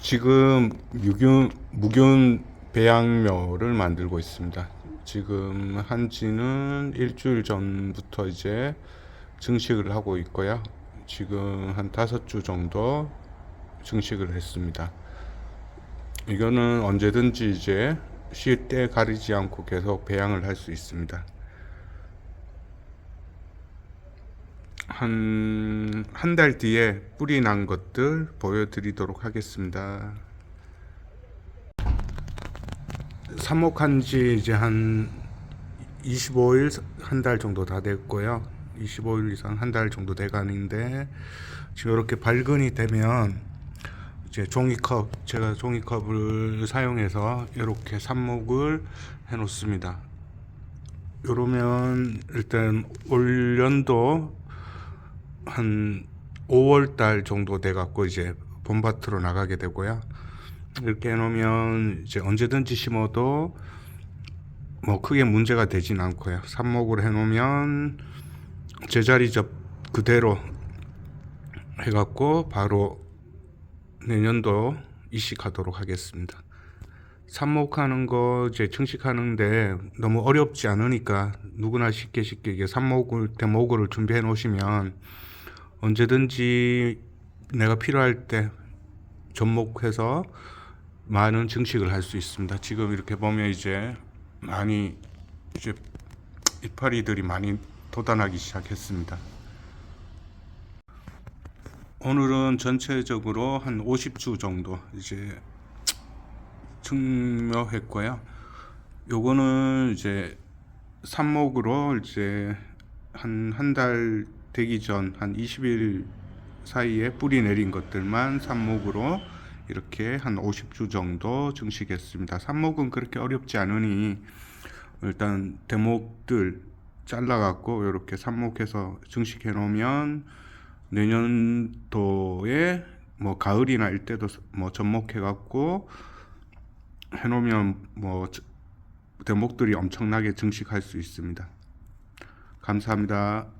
지금 무균 무균 배양묘를 만들고 있습니다. 지금 한지는 일주일 전부터 이제 증식을 하고 있고요. 지금 한 다섯 주 정도 증식을 했습니다. 이거는 언제든지 이제 쉴 때 가리지 않고 계속 배양을 할 수 있습니다. 한, 한 달 뒤에 뿌리 난 것들 보여드리도록 하겠습니다. 삽목한 지 이제 한 25일, 한 달 정도 다 됐고요. 25일 이상 한 달 정도 돼가는데, 지금 이렇게 발근이 되면, 이제 종이컵, 제가 종이컵을 사용해서 이렇게 삽목을 해 놓습니다. 이러면 일단 올 연도 한 5월 달 정도 돼 갖고 이제 봄밭으로 나가게 되고요. 이렇게 해놓으면 이제 언제든지 심어도 뭐 크게 문제가 되진 않고요. 삽목을 해놓으면 제자리 접 그대로 해갖고 바로 내년도 이식하도록 하겠습니다. 삽목하는 거 이제 증식하는데 너무 어렵지 않으니까 누구나 쉽게 쉽게 이게 삽목을 대목을 준비해 놓으시면 언제든지 내가 필요할 때 접목해서 많은 증식을 할 수 있습니다. 지금 이렇게 보면 이제 많이 이제 이파리들이 많이 돋아나기 시작했습니다. 오늘은 전체적으로 한 50주 정도 이제 증묘했고요. 요거는 이제 삽목으로 이제 한 한 달 되기 전 한 20일 사이에 뿌리 내린 것들만 삽목으로 이렇게 한 50주 정도 증식했습니다. 삽목은 그렇게 어렵지 않으니 일단 대목들 잘라갖고 이렇게 삽목해서 증식해 놓으면 내년도에 뭐 가을이나 일때도 뭐 접목해갖고 해놓으면 뭐 대목들이 엄청나게 증식할 수 있습니다. 감사합니다.